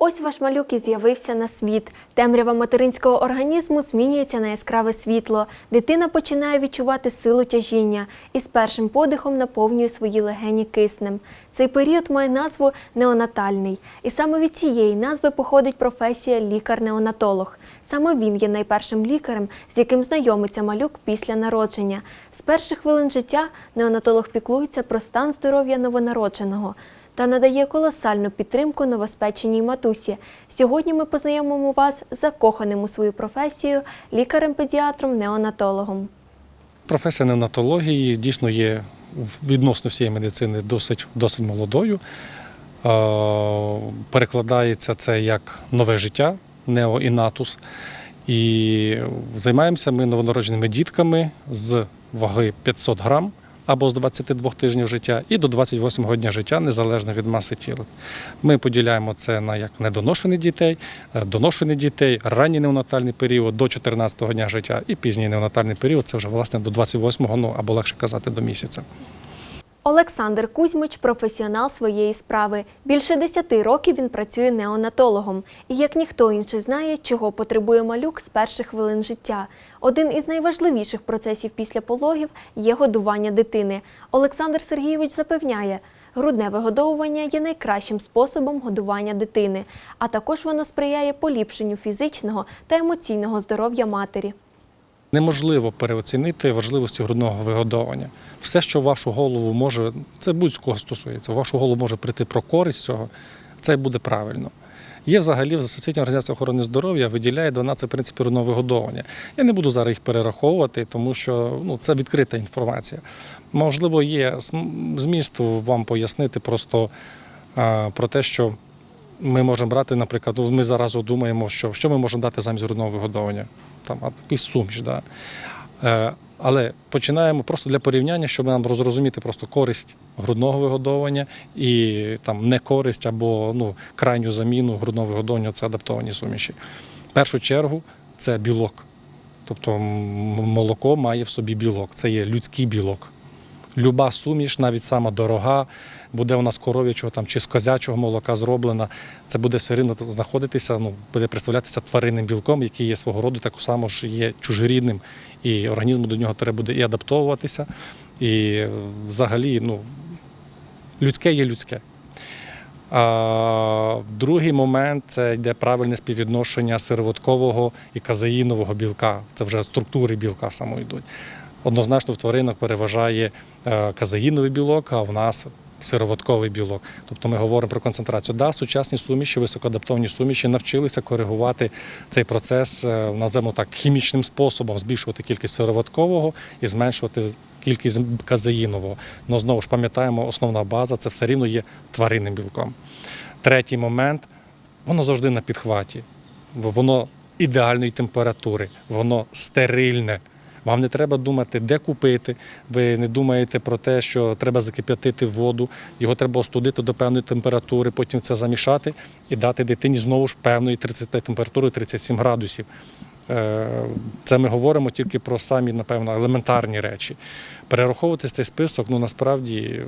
Ось ваш малюк і з'явився на світ. Темрява материнського організму змінюється на яскраве світло. Дитина починає відчувати силу тяжіння і з першим подихом наповнює свої легені киснем. Цей період має назву неонатальний. І саме від цієї назви походить професія лікар-неонатолог. Саме він є найпершим лікарем, з яким знайомиться малюк після народження. З перших хвилин життя неонатолог піклується про стан здоров'я новонародженого та надає колосальну підтримку новоспеченій матусі. Сьогодні ми познайомимо вас з закоханим у свою професію лікарем-педіатром-неонатологом. Професія неонатології дійсно є відносно всієї медицини досить, досить молодою. Перекладається це як нове життя, неоінатус. І займаємося ми новонародженими дітками з ваги 500 грам або з 22 тижнів життя і до 28 дня життя, незалежно від маси тіла. Ми поділяємо це на як недоношених дітей, е, доношених дітей, ранній неонатальний період до 14 дня життя і пізній неонатальний період це вже власне до 28-го, ну або легше казати, до місяця. Олександр Кузьмич професіонал своєї справи. Більше 10 років він працює неонатологом. І як ніхто інший знає, чого потребує малюк з перших хвилин життя. Один із найважливіших процесів після пологів є годування дитини. Олександр Сергійович запевняє, грудне вигодовування є найкращим способом годування дитини, а також воно сприяє поліпшенню фізичного та емоційного здоров'я матері. Неможливо переоцінити важливості грудного вигодовування. Все, що в вашу голову може, це будь-кого стосується, в вашу голову може прийти про користь цього, це буде правильно. Є взагалі в Всесвітня організація охорони здоров'я виділяє 12 принципів грудного вигодовування. Я не буду зараз їх перераховувати, тому що ну, це відкрита інформація. Можливо, є зміст вам пояснити просто а, про те, що ми можемо брати, наприклад, ми зараз думаємо, що, що ми можемо дати замість грудного вигодовування. Там якийсь суміш. Да. Е, але починаємо просто для порівняння, щоб нам розрозуміти просто користь грудного вигодовування і там не користь або ну, крайню заміну грудного вигодовування це адаптовані суміші. В першу чергу це білок. Тобто молоко має в собі білок, це є людський білок. Люба суміш, навіть сама дорога, буде у нас коров'ячого там чи з козячого молока зроблена. Це буде все рівно знаходитися, ну буде представлятися тваринним білком, який є свого роду, так само ж є чужорідним, і організму до нього треба буде і адаптовуватися. І взагалі, ну, людське є людське. А, другий момент це йде правильне співвідношення сироваткового і казеїнового білка. Це вже структури білка саме йдуть. Однозначно в тваринах переважає е, казеїновий білок, а в нас сироватковий білок. Тобто ми говоримо про концентрацію. Да, сучасні суміші, високоадаптовані суміші навчилися коригувати цей процес, е, називаємо так, хімічним способом, збільшувати кількість сироваткового і зменшувати кількість казеїнового. Но знову ж пам'ятаємо, основна база це все рівно є тваринним білком. Третій момент воно завжди на підхваті. Воно ідеальної температури, воно стерильне. Вам не треба думати, де купити. Ви не думаєте про те, що треба закип'ятити воду, його треба остудити до певної температури, потім це замішати і дати дитині знову ж певної 30 температури 37 градусів. Е, Це ми говоримо тільки про самі, напевно, елементарні речі. Перераховувати цей список, ну насправді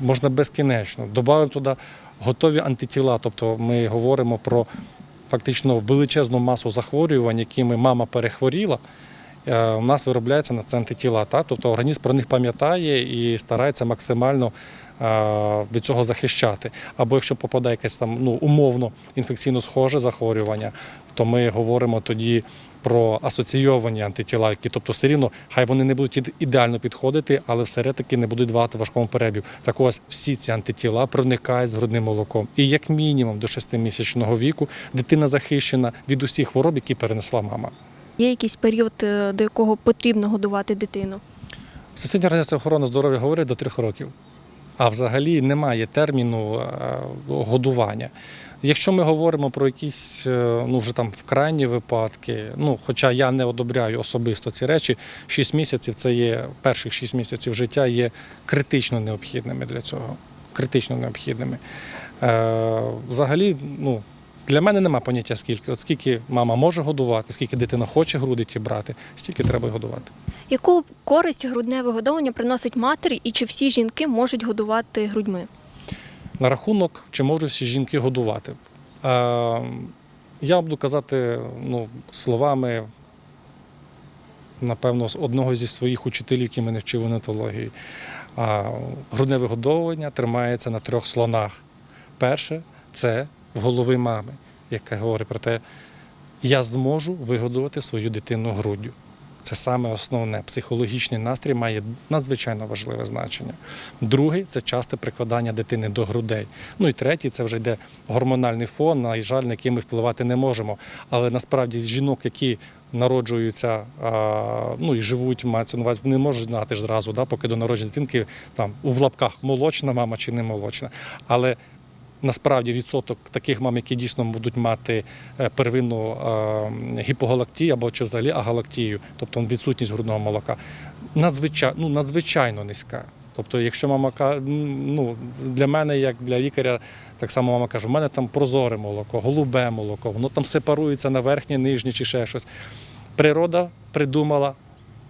можна безкінечно. Добавимо туди готові антитіла, тобто ми говоримо про фактично величезну масу захворювань, якими мама перехворіла. Е, У нас виробляється на це антитіла. Та? Тобто організм про них пам'ятає і старається максимально е, від цього захищати. Або якщо попадає якесь там ну, умовно інфекційно схоже захворювання, то ми говоримо тоді про асоційовані антитіла, які, тобто, все рівно, хай вони не будуть ідеально підходити, але все-таки не будуть давати важкому перебігу. Так ось всі ці антитіла проникають з грудним молоком. І як мінімум до 6-місячного віку дитина захищена від усіх хвороб, які перенесла мама. Є якийсь період, е, до якого потрібно годувати дитину? Всесвітня організація охорони здоров'я говорить до трьох років. А взагалі немає терміну е, годування. Якщо ми говоримо про якісь е, ну вже там вкрайні випадки, ну хоча я не одобряю особисто ці речі, 6 місяців це є перших 6 місяців життя є критично необхідними для цього. Критично необхідними. Е, взагалі, ну. Для мене нема поняття скільки. От скільки мама може годувати, скільки дитина хоче груди ті брати, стільки треба й годувати. Яку користь грудне вигодовування приносить матері, і чи всі жінки можуть годувати грудьми? На рахунок, чи можуть всі жінки годувати. Я буду казати ну, словами, напевно, з одного зі своїх учителів, які мене вчив онатології. А, Грудне вигодовування тримається на трьох слонах. Перше це голови мами, яка говорить про те, я зможу вигодувати свою дитину груддю. Це саме основне. Психологічний настрій має надзвичайно важливе значення. Другий це часте прикладання дитини до грудей. Ну і третій це вже йде гормональний фон, на жаль, на який ми впливати не можемо. Але насправді жінок, які народжуються ну і живуть, увазі, вони можуть знати ж зразу, да, поки до народження дитинки там у лапках молочна мама чи не молочна. Але Насправді відсоток таких мам, які дійсно будуть мати е, первинну е, гіпогалактію або чи взагалі агалактію, тобто відсутність грудного молока, надзвичайно, ну, надзвичайно низька. Тобто, якщо мама ну, для мене, як для лікаря, так само мама каже, у мене там прозоре молоко, голубе молоко, воно там сепарується на верхнє, нижнє чи ще щось. Природа придумала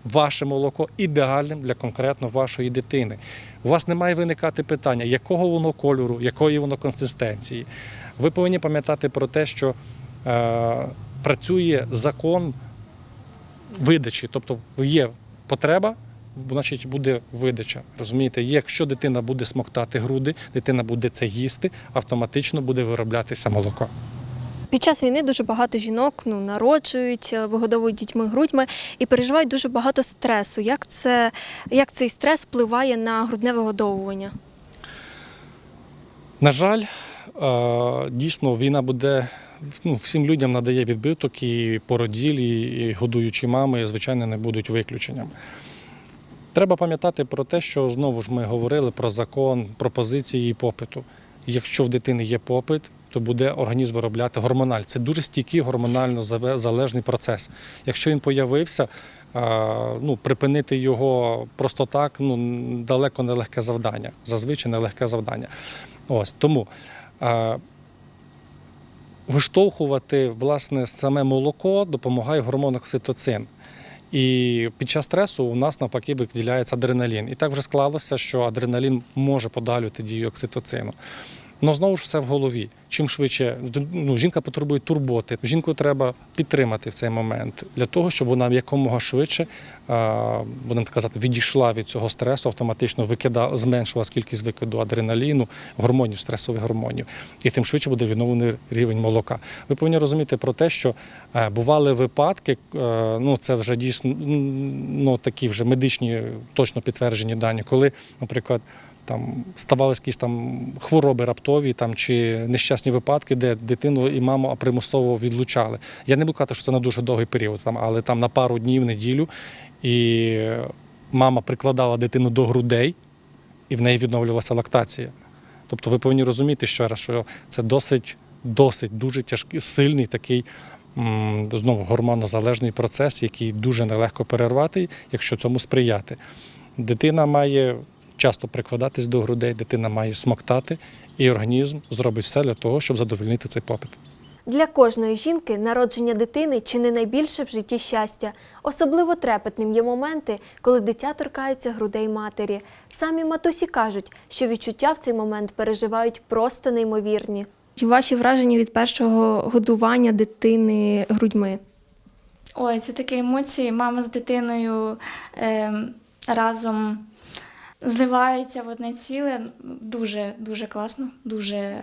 ваше молоко ідеальним для конкретно вашої дитини. У вас не має виникати питання, якого воно кольору, якої воно консистенції. Ви повинні пам'ятати про те, що е, працює закон видачі, тобто є потреба. Значить, буде видача. Розумієте, якщо дитина буде смоктати груди, дитина буде це їсти, автоматично буде вироблятися молоко. Під час війни дуже багато жінок ну, народжують, е, вигодовують дітьми грудьми і переживають дуже багато стресу. Як, це, як цей стрес впливає на грудне вигодовування? На жаль, е, дійсно війна буде ну, всім людям надає відбиток, і породілі, і годуючі мами, звичайно, не будуть виключенням. Треба пам'ятати про те, що знову ж ми говорили про закон пропозиції і попиту. Якщо в дитини є попит, то буде організм виробляти гормональ. Це дуже стійкий гормонально залежний процес. Якщо він появився, ну, припинити його просто так ну, далеко не легке завдання. Зазвичай не легке завдання. Ось тому виштовхувати власне саме молоко допомагає гормон окситоцин. І під час стресу у нас навпаки виділяється адреналін. І так вже склалося, що адреналін може подалювати дію окситоцину. Ну знову ж все в голові. Чим швидше ну, жінка потребує турботи, жінку треба підтримати в цей момент для того, щоб вона якомога швидше, а, будемо так казати, відійшла від цього стресу, автоматично викида, зменшувалась кількість викиду адреналіну, гормонів, стресових гормонів, і тим швидше буде відновлений рівень молока. Ви повинні розуміти про те, що е, бували випадки, е, ну це вже дійсно ну, такі вже медичні, точно підтверджені дані, коли, наприклад там ставалися якісь там хвороби раптові там чи нещасні випадки, де дитину і маму примусово відлучали. Я не буду казати, що це на дуже довгий період, там, але там на пару днів, неділю, і мама прикладала дитину до грудей, і в неї відновлювалася лактація. Тобто ви повинні розуміти ще раз, що це досить, досить дуже тяжкий, сильний такий. Знову гормонозалежний процес, який дуже нелегко перервати, якщо цьому сприяти. Дитина має часто прикладатись до грудей, дитина має смоктати, і організм зробить все для того, щоб задовольнити цей попит. Для кожної жінки народження дитини чи не найбільше в житті щастя. Особливо трепетним є моменти, коли дитя торкається грудей матері. Самі матусі кажуть, що відчуття в цей момент переживають просто неймовірні. Ваші враження від першого годування дитини грудьми? Ой, це такі емоції. Мама з дитиною ем, разом зливаються в одне ціле. Дуже дуже класно, дуже е,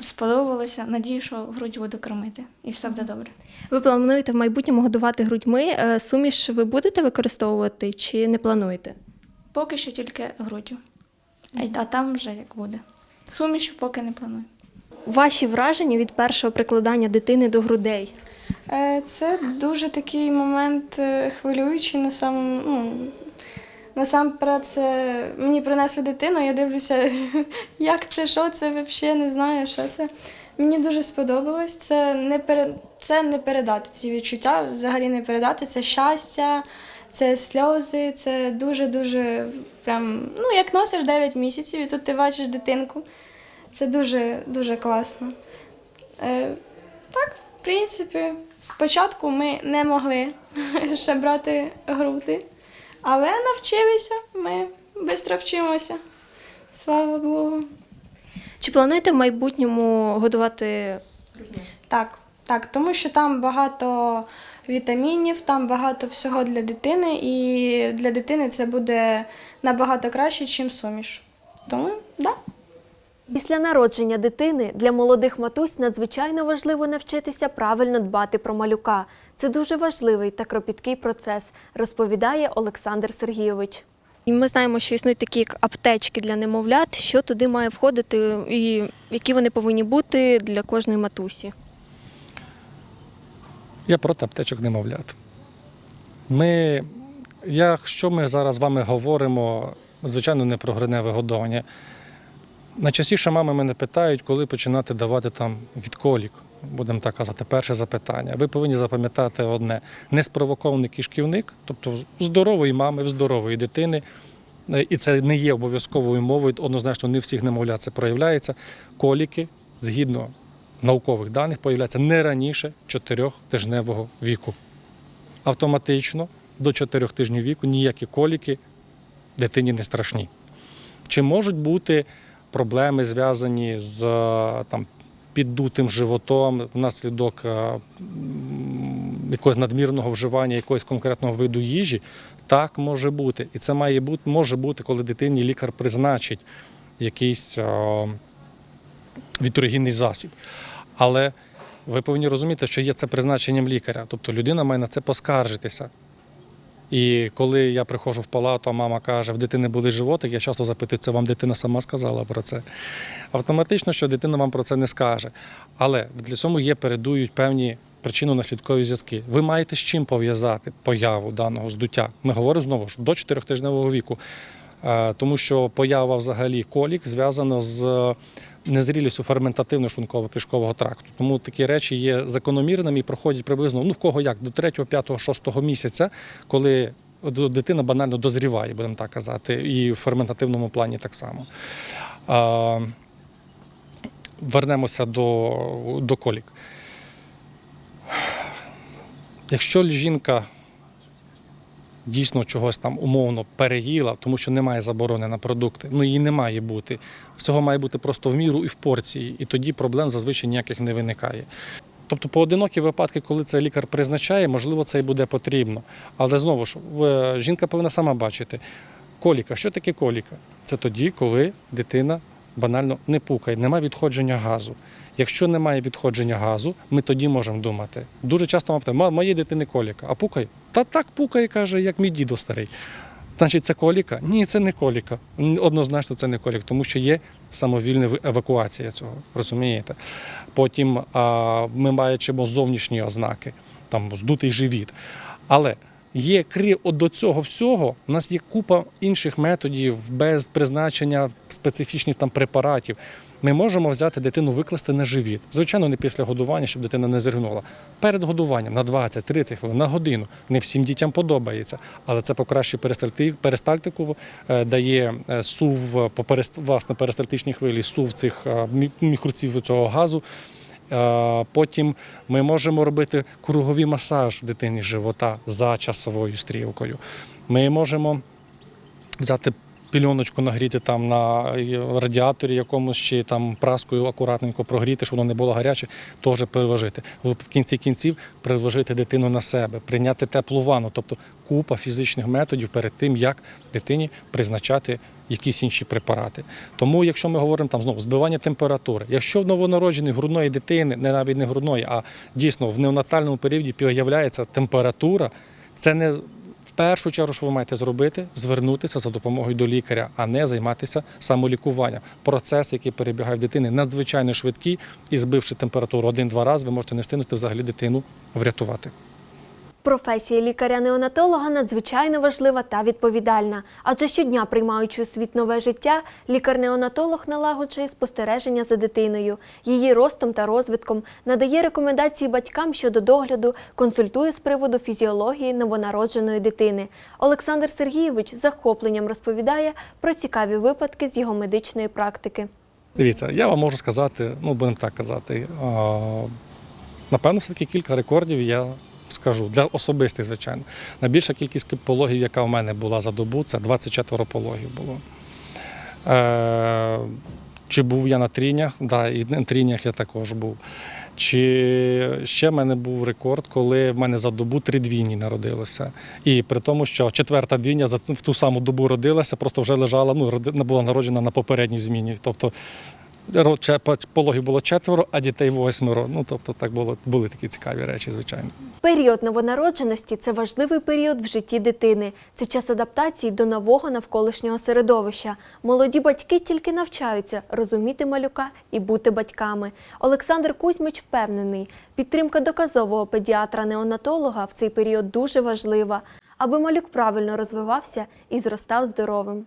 сподобалося. Надію, що грудь буду кормити, і все буде добре. Ви плануєте в майбутньому годувати грудьми? Е, Суміш ви будете використовувати чи не плануєте? Поки що тільки груддю, а, там вже як буде. Сумішу поки не планую. Ваші враження від першого прикладання дитини до грудей? Е, Це дуже такий момент хвилюючий на самому. Ну, насамперед, це мені принесли дитину, я дивлюся, як це, що це, взагалі не знаю, що це. Мені дуже сподобалось. Це не, пере... це не передати ці відчуття, взагалі не передати. Це щастя, це сльози, це дуже-дуже прям, ну, як носиш 9 місяців, і тут ти бачиш дитинку. Це дуже, дуже класно. Е, так, в принципі, спочатку ми не могли ще брати груди, але навчилися, ми швидко вчимося. Слава Богу. Чи плануєте в майбутньому годувати Так, так, тому що там багато вітамінів, там багато всього для дитини, і для дитини це буде набагато краще, ніж суміш. Тому, так. Да. Після народження дитини для молодих матусь надзвичайно важливо навчитися правильно дбати про малюка. Це дуже важливий та кропіткий процес, розповідає Олександр Сергійович. І ми знаємо, що існують такі аптечки для немовлят, що туди має входити, і які вони повинні бути для кожної матусі. Я проти аптечок немовлят. Ми, якщо ми зараз з вами говоримо, звичайно, не про грудне вигодовування. Найчастіше мами мене питають, коли починати давати там відколік. Будемо так казати, перше запитання. Ви повинні запам'ятати одне: неспровокований кишківник, тобто здорової мами, здорової дитини, і це не є обов'язковою мовою, однозначно не всіх немовлят це проявляється. Коліки, згідно наукових даних, появляються не раніше 4-тижневого віку. Автоматично до 4 тижнів віку ніякі коліки дитині не страшні. Чи можуть бути проблеми, зв'язані з там, піддутим животом внаслідок е, якогось надмірного вживання якогось конкретного виду їжі? Так може бути. І це має бути, може бути, коли дитині лікар призначить якийсь е, вітрогінний засіб. Але ви повинні розуміти, що є це призначенням лікаря. Тобто людина має на це поскаржитися. І коли я приходжу в палату, а мама каже, в дитини були животик, я часто запитую, це вам дитина сама сказала про це. Автоматично, що дитина вам про це не скаже. Але для цього є передують певні причинно-наслідкові зв'язки. Ви маєте з чим пов'язати появу даного здуття. Ми говоримо знову ж до 4-тижневого віку. Е, Тому що поява взагалі колік зв'язана з незрілістю ферментативно шлунково-кишкового тракту. Тому такі речі є закономірними і проходять приблизно ну в кого як до 3, 5, 6 місяця, коли дитина банально дозріває, будемо так казати, і в ферментативному плані так само. Вернемося до, до колік. Якщо жінка дійсно чогось там умовно переїла, тому що немає заборони на продукти. Ну її не має бути. Всього має бути просто в міру і в порції, і тоді проблем зазвичай ніяких не виникає. Тобто поодинокі випадки, коли це лікар призначає, можливо, це і буде потрібно. Але знову ж жінка повинна сама бачити. Коліка, що таке коліка? Це тоді, коли дитина банально не пукає, немає відходження газу. Якщо немає відходження газу, ми тоді можемо думати. Дуже часто ми питаємо, моєї дитини коліка, а пукає? Та так пукає, каже, як мій дідо старий. Значить, це коліка? Ні, це не коліка. Однозначно, це не колік, тому що є самовільна евакуація цього. Розумієте? Потім а, ми бачимо зовнішні ознаки, там здутий живіт. Але є крім до цього всього, у нас є купа інших методів без призначення специфічних там препаратів. Ми можемо взяти дитину, викласти на живіт. Звичайно, не після годування, щоб дитина не зіргнула. Перед годуванням на 20-30 хвилин, на годину. Не всім дітям подобається, але це покращує перистальтику, е, дає е, сув по власне перистальтичній хвилі, сув цих е, мі- мікроців цього газу. Потім ми можемо робити круговий масаж дитині живота за часовою стрілкою. Ми можемо взяти пільоночку, нагріти там на радіаторі якомусь чи там праскою акуратненько прогріти, щоб воно не було гаряче, теж переложити. В кінці кінців приложити дитину на себе, прийняти теплу ванну, тобто купа фізичних методів перед тим, як дитині призначати якісь інші препарати. Тому, якщо ми говоримо там знову збивання температури, якщо в новонародженої грудної дитини, не навіть не грудної, а дійсно в неонатальному періоді появляється температура, це не в першу чергу, що ви маєте зробити, звернутися за допомогою до лікаря, а не займатися самолікуванням. Процес, який перебігає в дитини, надзвичайно швидкий, і збивши температуру один-два рази, ви можете не встигнути взагалі дитину врятувати. Професія лікаря-неонатолога надзвичайно важлива та відповідальна, адже щодня, приймаючи у світ нове життя, лікар-неонатолог налагоджує спостереження за дитиною, її ростом та розвитком, надає рекомендації батькам щодо догляду, консультує з приводу фізіології новонародженої дитини. Олександр Сергійович захопленням розповідає про цікаві випадки з його медичної практики. Дивіться, я вам можу сказати, ну будемо так казати. Напевно, все-таки кілька рекордів я скажу для особистих, звичайно. Найбільша кількість пологів, яка в мене була за добу, це 24 пологів було. Е, Чи був я на трінях? Да, і на трінях я також був. Чи ще в мене був рекорд, коли в мене за добу три двійні народилося. І при тому, що четверта двійня в ту саму добу родилася, просто вже лежала, ну, була народжена на попередній зміні. Тобто пологів було четверо, а дітей восьмеро. Ну, тобто, так було, були такі цікаві речі, звичайно. Період новонародженості це важливий період в житті дитини. Це час адаптації до нового навколишнього середовища. Молоді батьки тільки навчаються розуміти малюка і бути батьками. Олександр Кузьмич впевнений, підтримка доказового педіатра-неонатолога в цей період дуже важлива, аби малюк правильно розвивався і зростав здоровим.